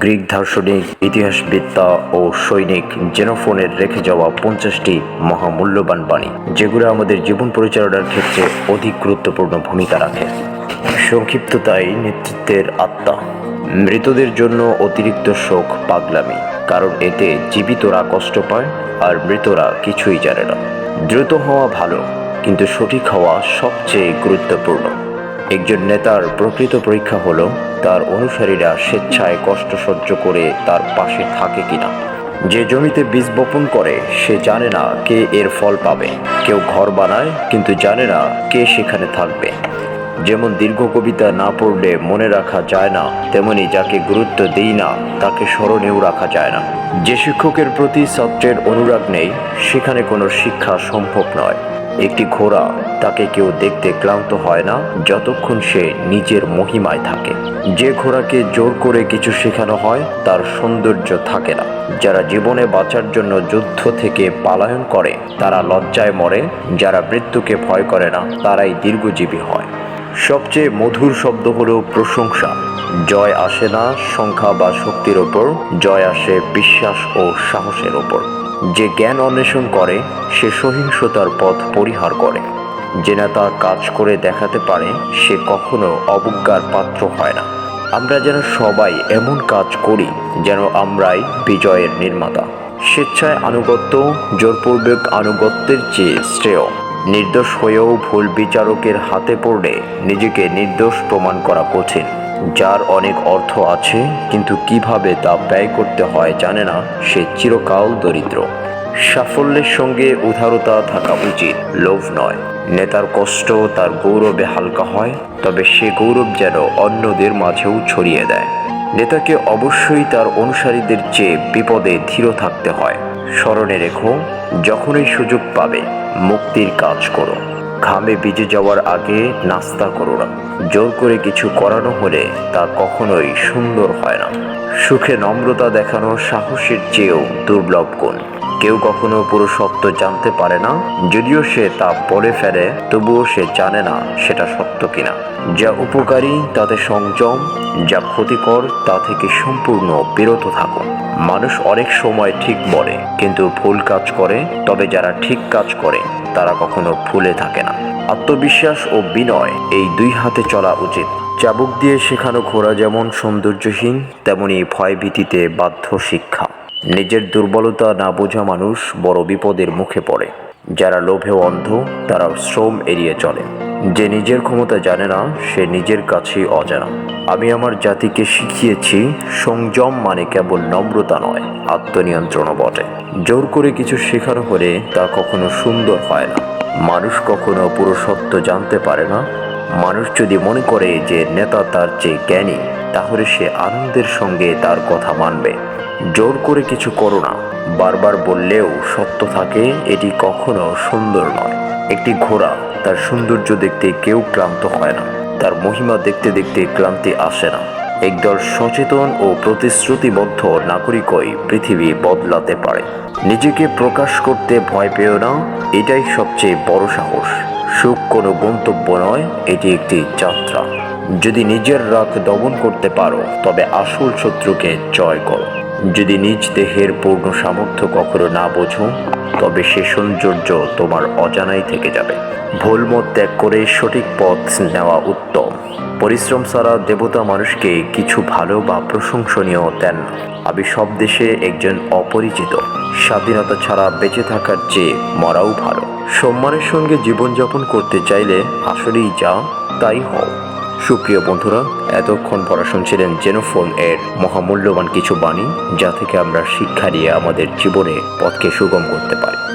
Greek দার্শনিক, ইতিহাসবিদ্যা ও সৈনিক জেনোফোনের রেখে যাওয়া পঞ্চাশটি মহামূল্যবান বাণী, যেগুলো আমাদের জীবন পরিচালনার ক্ষেত্রে অধিক গুরুত্বপূর্ণ ভূমিকা রাখে। সংক্ষিপ্ততাই নেতৃত্বের আত্মা। মৃতদের জন্য অতিরিক্ত শোক, পাগলামি, কারণ এতে জীবিতরা কষ্ট পায় আর মৃতরা কিছুই জানে না। দ্রুত হওয়া ভালো, কিন্তু সঠিক হওয়া সবচেয়ে গুরুত্বপূর্ণ। একজন নেতার প্রকৃত পরীক্ষা হলো, তার অনুসারীরা স্বেচ্ছায় কষ্ট সহ্য করে তার পাশে থাকে কিনা। যে জমিতে বীজ বপন করে, সে জানে না কে এর ফল পাবে। কেউ ঘর বানায়, কিন্তু জানে না কে সেখানে থাকবে। যেমন দীর্ঘ কবিতা না পড়লে মনে রাখা যায় না, তেমনি যাকে গুরুত্ব দেই না, তাকে স্মরণেও রাখা যায় না। যে শিক্ষকের প্রতি ছাত্রের অনুরাগ নেই, সেখানে কোনো শিক্ষা সম্ভব নয়। একটি ঘোড়া, তাকে কেউ দেখতে ক্লান্ত হয় না যতক্ষণ সে নিজের মহিমায় থাকে। যে ঘোড়াকে জোর করে কিছু শেখানো হয়, তার সৌন্দর্য থাকে না। যারা জীবনে বাঁচার জন্য যুদ্ধ থেকে পালায়ন করে, তারা লজ্জায় মরে। যারা মৃত্যুকে ভয় করে না, তারাই দীর্ঘজীবী হয়। সবচেয়ে মধুর শব্দ হলো প্রশংসা। জয় আসে না সংখ্যা বা শক্তির ওপর, জয় আসে বিশ্বাস ও সাহসের ওপর। যে জ্ঞান অন্বেষণ করে, সে সহিংসতার পথ পরিহার করে। যে নেতা কাজ করে দেখাতে পারে, সে কখনো অবজ্ঞার পাত্র হয় না। আমরা যেন সবাই এমন কাজ করি, যেন আমরাই বিজয়ের নির্মাতা। স্বেচ্ছায় আনুগত্য, জোরপূর্বক আনুগত্যের চেয়ে শ্রেয়। নির্দোষ হয়েও ভুল বিচারকের হাতে পড়লে নিজেকে নির্দোষ প্রমাণ করা কঠিন। যার অনেক অর্থ আছে, কিন্তু কীভাবে তা ব্যয় করতে হয় জানে না, সে চিরকাল দরিদ্র। সাফল্যের সঙ্গে উদারতা থাকা উচিত, লোভ নয়। নেতার কষ্ট তার গৌরবে হালকা হয়, তবে সে গৌরব যেন অন্যদের মাঝেও ছড়িয়ে দেয়। নেতাকে অবশ্যই তার অনুসারীদের চেয়ে বিপদে ধীর থাকতে হয়। স্মরণে রেখো, যখনই সুযোগ পাবে, মুক্তির কাজ করো। ঘামে ভিজে যাওয়ার আগে নাস্তা করো না। জোর করে কিছু করানো হলে তা কখনোই সুন্দর হয় না। সুখে নম্রতা দেখানো সাহসের চেয়েও দুর্লভ গুণ। কেউ কখনো পুরো সত্য জানতে পারে না, যদিও সে তা বলে ফেলে, তবুও সে জানে না সেটা সত্য কিনা। যা উপকারী, তাতে সংযম, যা ক্ষতিকর, তা থেকে সম্পূর্ণ বিরত থাকো। মানুষ অনেক সময় ঠিক বলে, কিন্তু ভুল কাজ করে, তবে যারা ঠিক কাজ করে তারা কখনো ভুলে থাকে না। আত্মবিশ্বাস ও বিনয় এই দুই হাতে চলা উচিত। চাবুক দিয়ে শেখানো ঘোরা যেমন সৌন্দর্যহীন, তেমনি ভয়ভীতিতে বাধ্য শিক্ষা। নিজের দুর্বলতা না বোঝা মানুষ বড় বিপদের মুখে পড়ে। যারা লোভে অন্ধ তারা শ্রম এড়িয়ে চলে। যে নিজের ক্ষমতা জানে না, সে নিজের কাছেই অজানা। আমি আমার জাতিকে শিখিয়েছি, সংযম মানে কেবল নম্রতা নয়, আত্মনিয়ন্ত্রণও বটে। জোর করে কিছু শেখানো হলে তা কখনো সুন্দর হয় না। মানুষ কখনো পুরো সত্য জানতে পারে না। মানুষ যদি মনে করে যে নেতা তার চেয়ে জ্ঞানী, তাহলে সে আনন্দের সঙ্গে তার কথা মানবে। জোর করে কিছু করো না। বারবার বললেও সত্য থাকে, এটি কখনো সুন্দর নয়। একটি ঘোড়া, তার সৌন্দর্য দেখতে কেউ ক্লান্ত হয় না। তার মহিমা দেখতে দেখতে ক্লান্তি আসে না। একদল সচেতন ও প্রতিশ্রুতিবদ্ধ নাগরিকই পৃথিবী বদলাতে পারে। নিজেকে প্রকাশ করতে ভয় পেও না, এটাই সবচেয়ে বড় সাহস। সুখ কোনো গন্তব্য নয়, এটি একটি যাত্রা। যদি নিজের রাগ দমন করতে পারো, তবে আসল শত্রুকে জয় করো। যদি নিজ দেহের পূর্ণ সামর্থ্য কখনো না বোঝো, তবে সে সৌন্দর্য তোমার অজানাই থেকে যাবে। ভুল মত ত্যাগ করে সঠিক পথ নেওয়া উত্তম। পরিশ্রম ছাড়া দেবতা মানুষকে কিছু ভালো বা প্রশংসনীয় দেন আমি সব দেশে একজন অপরিচিত। স্বাধীনতা ছাড়া বেঁচে থাকার চেয়ে মরাও ভালো। সম্মানের সঙ্গে জীবনযাপন করতে চাইলে আসলেই যা, তাই হও। সুপ্রিয় বন্ধুরা, এতক্ষণ পড়া শুনছিলেন জেনোফোন এর মহামূল্যবান কিছু বাণী, যা থেকে আমরা শিক্ষা নিয়ে আমাদের জীবনে পথকে সুগম করতে পারি।